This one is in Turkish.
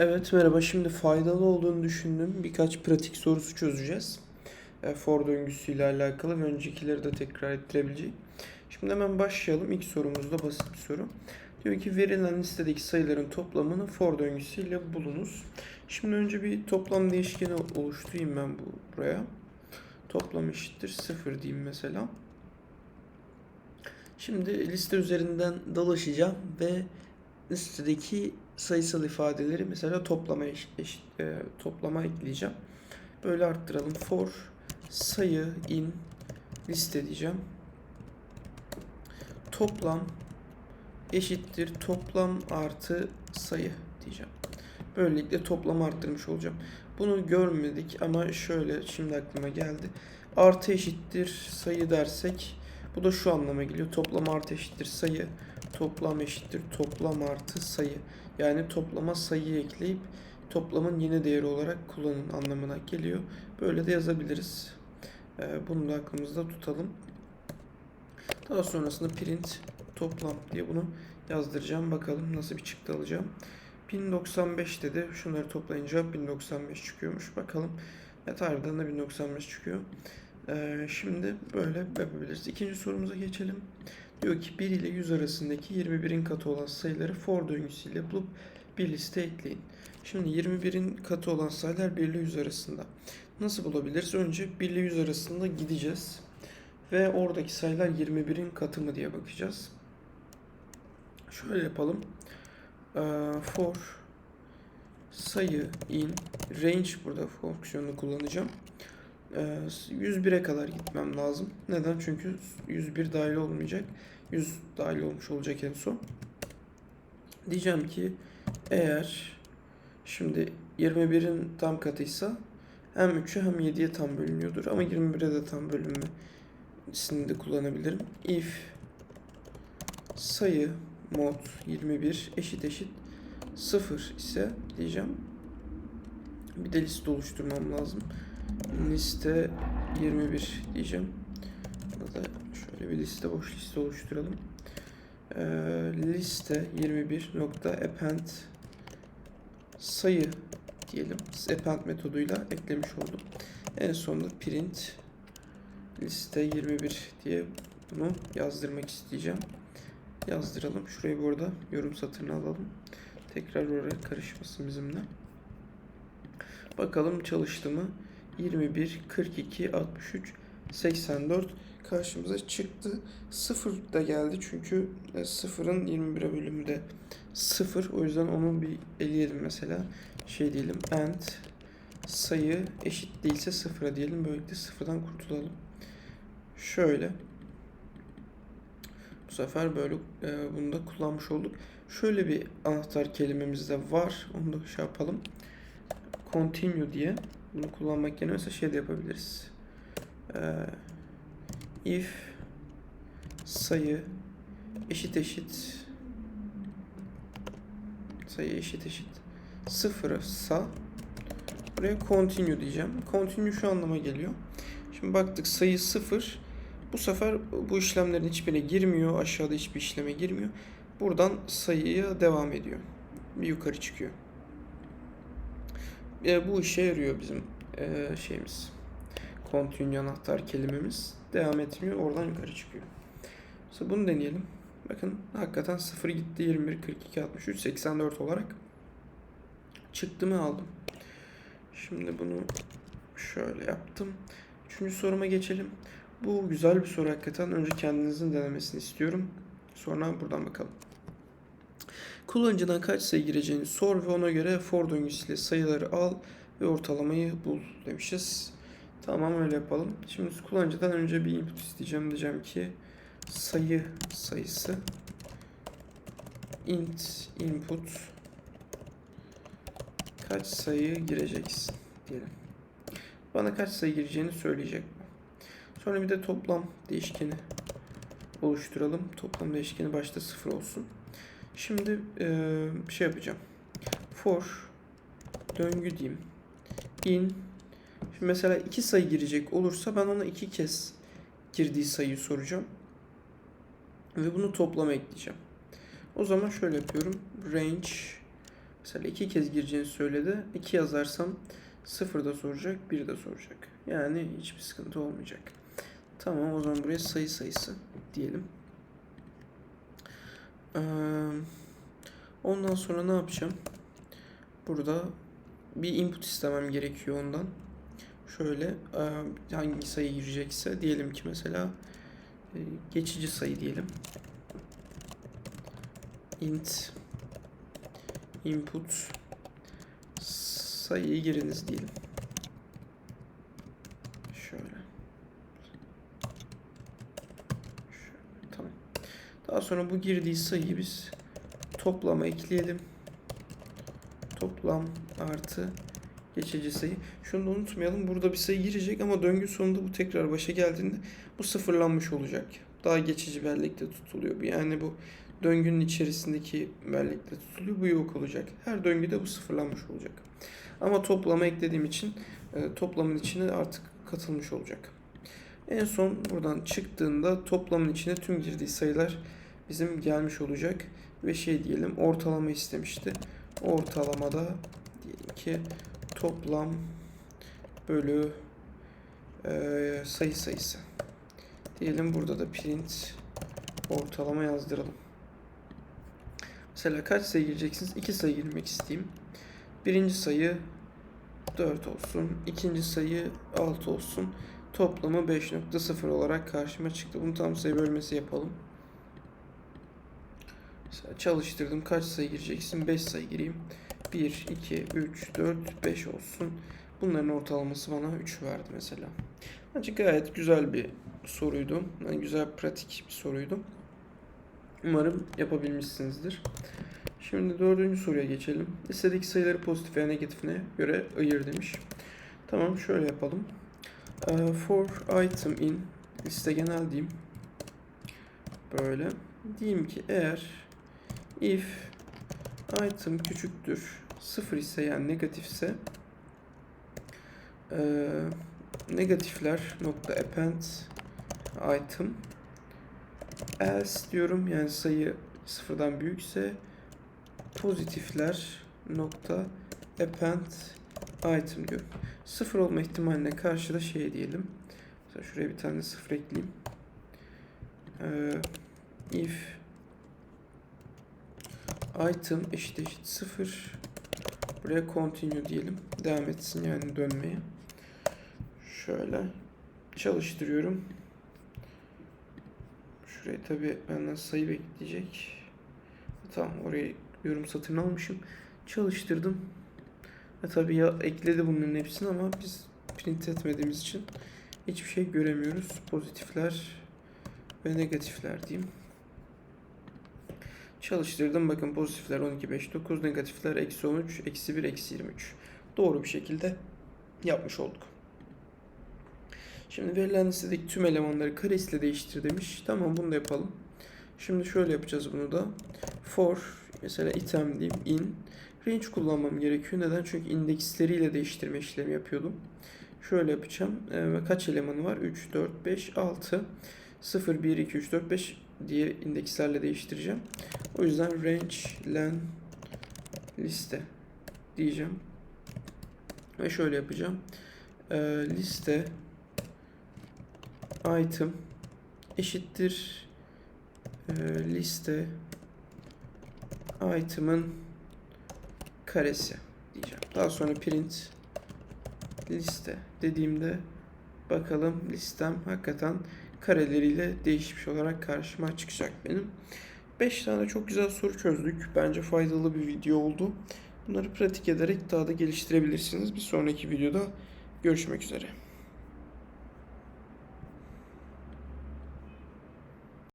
Evet merhaba şimdi faydalı olduğunu düşündüğüm birkaç pratik sorusu çözeceğiz. E, for döngüsüyle alakalı ve öncekileri de tekrar ettirebileceğim. Şimdi hemen başlayalım. İlk sorumuz da basit bir soru. Diyor ki verilen listedeki sayıların toplamını for döngüsüyle bulunuz. Şimdi önce bir toplam değişkeni oluşturayım ben bu buraya. Toplam eşittir 0 diyeyim mesela. Şimdi liste üzerinden dolaşacağım ve listedeki sayısal ifadeleri mesela toplama eş, e, toplama ekleyeceğim. Böyle arttıralım. For sayı in liste diyeceğim. Toplam eşittir toplam artı sayı diyeceğim. Böylelikle toplamı arttırmış olacağım. Bunu görmedik ama şöyle şimdi aklıma geldi. Artı eşittir sayı dersek bu da şu anlama geliyor. Toplam artı eşittir sayı. Toplam eşittir toplam artı sayı. Yani toplama sayıyı ekleyip toplamın yeni değeri olarak kullanın anlamına geliyor. Böyle de yazabiliriz. Ee, bunu da aklımızda tutalım. Daha sonrasında print toplam diye bunu yazdıracağım. Bakalım nasıl bir çıktı alacağım. 1095 dedi. Şunları toplayınca 1095 çıkıyormuş. Bakalım. Evet harbiden de 1095 çıkıyor. Ee, şimdi böyle yapabiliriz. İkinci sorumuza geçelim. Diyor ki 1 ile 100 arasındaki 21'in katı olan sayıları for döngüsüyle bulup bir liste ekleyin. Şimdi 21'in katı olan sayılar 1 ile 100 arasında. Nasıl bulabiliriz? Önce 1 ile 100 arasında gideceğiz. Ve oradaki sayılar 21'in katı mı diye bakacağız. Şöyle yapalım. Ee, for sayı in range burada fonksiyonunu kullanacağım. Ee, 101'e kadar gitmem lazım. Neden? Çünkü 101 dahil olmayacak. 100 dahil olmuş olacak en son. Diyeceğim ki eğer şimdi 21'in tam katıysa hem 3'e hem 7'ye tam bölünüyordur. Ama 21'e de tam bölünmesini de kullanabilirim. If sayı mod 21 eşit eşit 0 ise diyeceğim. Bir de liste oluşturmam lazım. Liste 21 diyeceğim. Ya şöyle bir liste boş liste oluşturalım. Ee, liste 21 nokta append sayı diyelim. Append metoduyla eklemiş oldum. En sonunda print liste 21 diye bunu yazdırmak isteyeceğim. Yazdıralım. Şurayı bu arada yorum satırına alalım. Tekrar oraya karışmasın bizimle. Bakalım çalıştı mı? 21, 42, 63, 84 karşımıza çıktı. 0 da geldi çünkü e, sıfırın 21'e bölümü de 0. O yüzden onu bir eleyelim mesela. Şey diyelim and sayı eşit değilse sıfıra diyelim. Böylelikle sıfırdan kurtulalım. Şöyle. Bu sefer böyle e, bunu da kullanmış olduk. Şöyle bir anahtar kelimemiz de var. Onu da şey yapalım. Continue diye. Bunu kullanmak yerine mesela şey de yapabiliriz. Ee, if sayı eşit eşit sayı eşit eşit sıfırsa buraya continue diyeceğim. Continue şu anlama geliyor. Şimdi baktık sayı sıfır. Bu sefer bu işlemlerin hiçbirine girmiyor. Aşağıda hiçbir işleme girmiyor. Buradan sayıya devam ediyor. Bir yukarı çıkıyor. E, bu işe yarıyor bizim e, şeyimiz. Continue anahtar kelimemiz. Devam etmiyor. Oradan yukarı çıkıyor. Mesela bunu deneyelim. Bakın hakikaten 0 gitti. 21, 42, 63, 84 olarak çıktımı aldım. Şimdi bunu şöyle yaptım. Üçüncü soruma geçelim. Bu güzel bir soru hakikaten. Önce kendinizin denemesini istiyorum. Sonra buradan bakalım. Kullanıcıdan kaç sayı gireceğini sor ve ona göre for döngüsüyle sayıları al ve ortalamayı bul demişiz. Tamam öyle yapalım. Şimdi kullanıcıdan önce bir input isteyeceğim. Diyeceğim ki sayı sayısı int input kaç sayı gireceksin diyelim. Bana kaç sayı gireceğini söyleyecek bu. Sonra bir de toplam değişkeni oluşturalım. Toplam değişkeni başta sıfır olsun. Şimdi bir şey yapacağım. For döngü diyeyim. In Şimdi mesela iki sayı girecek olursa ben ona iki kez girdiği sayıyı soracağım. Ve bunu toplama ekleyeceğim. O zaman şöyle yapıyorum. Range Mesela iki kez gireceğini söyledi. 2 yazarsam 0 da soracak, 1 de soracak. Yani hiçbir sıkıntı olmayacak. Tamam o zaman buraya sayı sayısı diyelim. Ondan sonra ne yapacağım? Burada bir input istemem gerekiyor ondan. Şöyle hangi sayı girecekse diyelim ki mesela geçici sayı diyelim. int input sayıyı giriniz diyelim. Şöyle. Tamam. Daha sonra bu girdiği sayıyı biz toplama ekleyelim. Toplam artı geçici sayı. Şunu da unutmayalım. Burada bir sayı girecek ama döngü sonunda bu tekrar başa geldiğinde bu sıfırlanmış olacak. Daha geçici bellekte tutuluyor. Yani bu döngünün içerisindeki bellekte tutuluyor. Bu yok olacak. Her döngüde bu sıfırlanmış olacak. Ama toplama eklediğim için e, toplamın içine artık katılmış olacak. En son buradan çıktığında toplamın içine tüm girdiği sayılar bizim gelmiş olacak. Ve şey diyelim ortalama istemişti. Ortalamada diyelim ki toplam bölü e, sayı sayısı. Diyelim burada da print ortalama yazdıralım. Mesela kaç sayı gireceksiniz? 2 sayı girmek isteyeyim. Birinci sayı 4 olsun. ikinci sayı 6 olsun. Toplamı 5.0 olarak karşıma çıktı. Bunu tam sayı bölmesi yapalım. Mesela çalıştırdım. Kaç sayı gireceksin? 5 sayı gireyim. 1, 2, 3, 4, 5 olsun. Bunların ortalaması bana 3 verdi mesela. Bence gayet güzel bir soruydu. Yani güzel pratik bir soruydu. Umarım yapabilmişsinizdir. Şimdi dördüncü soruya geçelim. Listedeki sayıları pozitif veya negatifine göre ayır demiş. Tamam şöyle yapalım. Ee, for item in liste genel diyeyim. Böyle. Diyeyim ki eğer if item küçüktür 0 ise yani negatifse ee, negatifler nokta append item else diyorum yani sayı sıfırdan büyükse pozitifler nokta append item diyorum. Sıfır olma ihtimaline karşı da şey diyelim. Mesela şuraya bir tane sıfır ekleyeyim. Ee, if item eşit eşit sıfır buraya continue diyelim. Devam etsin yani dönmeye. Şöyle çalıştırıyorum. Şuraya tabi benden sayı bekleyecek. Tamam oraya yorum satırını almışım. Çalıştırdım. E tabi ya ekledi bunların hepsini ama biz print etmediğimiz için hiçbir şey göremiyoruz. Pozitifler ve negatifler diyeyim. Çalıştırdım. Bakın pozitifler 12, 5, 9, negatifler eksi 13, eksi 1, eksi 23. Doğru bir şekilde yapmış olduk. Şimdi verilen listedeki tüm elemanları karesiyle değiştir demiş. Tamam bunu da yapalım. Şimdi şöyle yapacağız bunu da. For mesela item diyeyim in range kullanmam gerekiyor. Neden? Çünkü indeksleriyle değiştirme işlemi yapıyordum. Şöyle yapacağım. Ee, kaç elemanı var? 3, 4, 5, 6. 0, 1, 2, 3, 4, 5 diye indekslerle değiştireceğim. O yüzden range len liste diyeceğim. Ve şöyle yapacağım. Ee, liste item eşittir e, liste item'ın karesi diyeceğim. Daha sonra print liste dediğimde bakalım listem hakikaten kareleriyle değişmiş olarak karşıma çıkacak benim. 5 tane çok güzel soru çözdük. Bence faydalı bir video oldu. Bunları pratik ederek daha da geliştirebilirsiniz. Bir sonraki videoda görüşmek üzere.